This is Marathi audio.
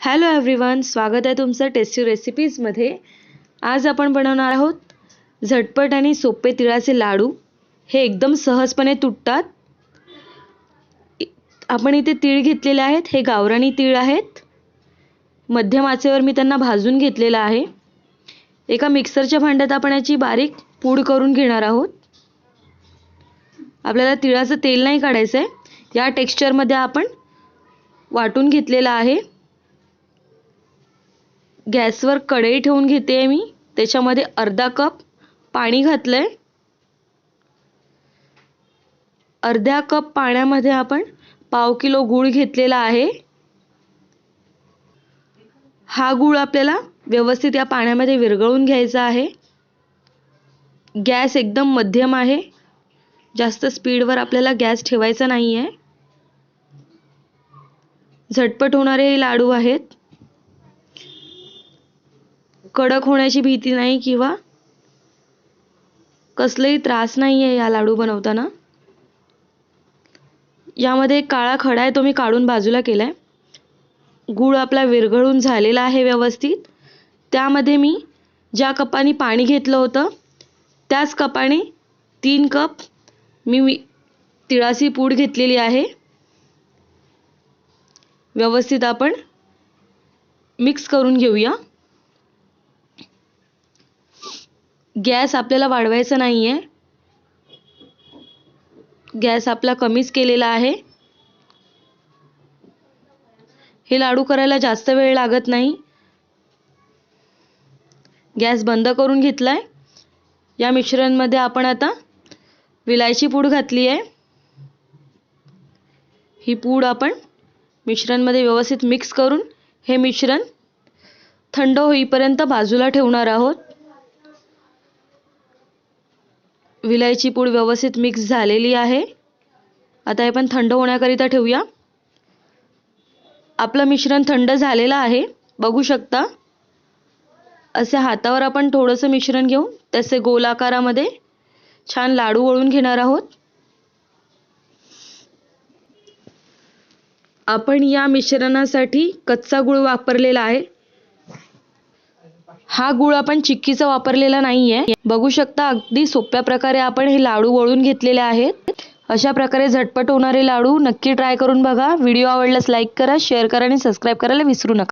हॅलो एव्हरीवन स्वागत आहे तुमचं टेस्टी रेसिपीजमध्ये आज आपण बनवणार आहोत झटपट आणि सोपे तिळाचे लाडू. हे एकदम सहजपणे तुटतात. आपण इथे तीळ घेतलेले आहेत हे गावरानी तीळ आहेत. मध्यम आचेवर मी त्यांना भाजून घेतलेलं आहे. एका मिक्सरच्या भांड्यात आपण याची बारीक पूड करून घेणार आहोत. आपल्याला तिळाचं तेल नाही काढायचं आहे या टेक्स्चरमध्ये आपण वाटून घेतलेलं आहे. गॅसवर कढई ठेवून घेते मी. त्याच्यामध्ये अर्धा कप पाणी घातलंय. अर्ध्या कप पाण्यामध्ये आपण पाव किलो गूळ घेतलेला आहे. हा गूळ आपल्याला व्यवस्थित या पाण्यामध्ये विरघळून घ्यायचा आहे. गॅस एकदम मध्यम आहे. जास्त स्पीडवर आपल्याला गॅस ठेवायचा नाही आहे झटपट होणारे हे लाडू आहेत. कडक होण्याची भीती नाही किंवा कसलाही त्रास नाही आहे या लाडू बनवताना. यामध्ये एक काळा खडा आहे तो मी काढून बाजूला केला आहे गूळ आपला विरघळून झालेला आहे व्यवस्थित. त्यामध्ये मी ज्या कपाने पाणी घेतलं होतं त्याच कपाने तीन कप मी मी तिळाची पूड घेतलेली आहे. व्यवस्थित आपण मिक्स करून घेऊया. गॅस आपल्याला वाढवायचा नाही आहे गॅस आपला कमीच केलेला आहे. हे लाडू करायला जास्त वेळ लागत नाही. गॅस बंद करून घेतलाय. या मिश्रणमध्ये आपण आता विलायची पूड घातली आहे. ही पूड आपण मिश्रणमध्ये व्यवस्थित मिक्स करून हे मिश्रण थंड होईपर्यंत बाजूला ठेवणार आहोत. विलायची पूड व्यवस्थित मिक्स झालेली आहे. आता हे पण थंड होण्याकरिता ठेवूया. आपलं मिश्रण थंड झालेलं आहे. बघू शकता. असे हातावर आपण थोडंसं मिश्रण घेऊन तसे गोल आकारामध्ये छान लाडू वळून घेणार आहोत. आपण या मिश्रणासाठी कच्चा गूळ वापरलेला आहे. हा गूळ आपण चिक्कीचा वापरलेला नाहीये. बघू शकता अगदी सोप्या प्रकारे आपण हे लाडू वळून घेतलेले आहेत. अशा प्रकारे झटपट होणारे लाडू नक्की ट्राय करून बघा. व्हिडिओ आवडल्यास लाईक करा शेअर करा आणि सबस्क्राईब करायला विसरू नका.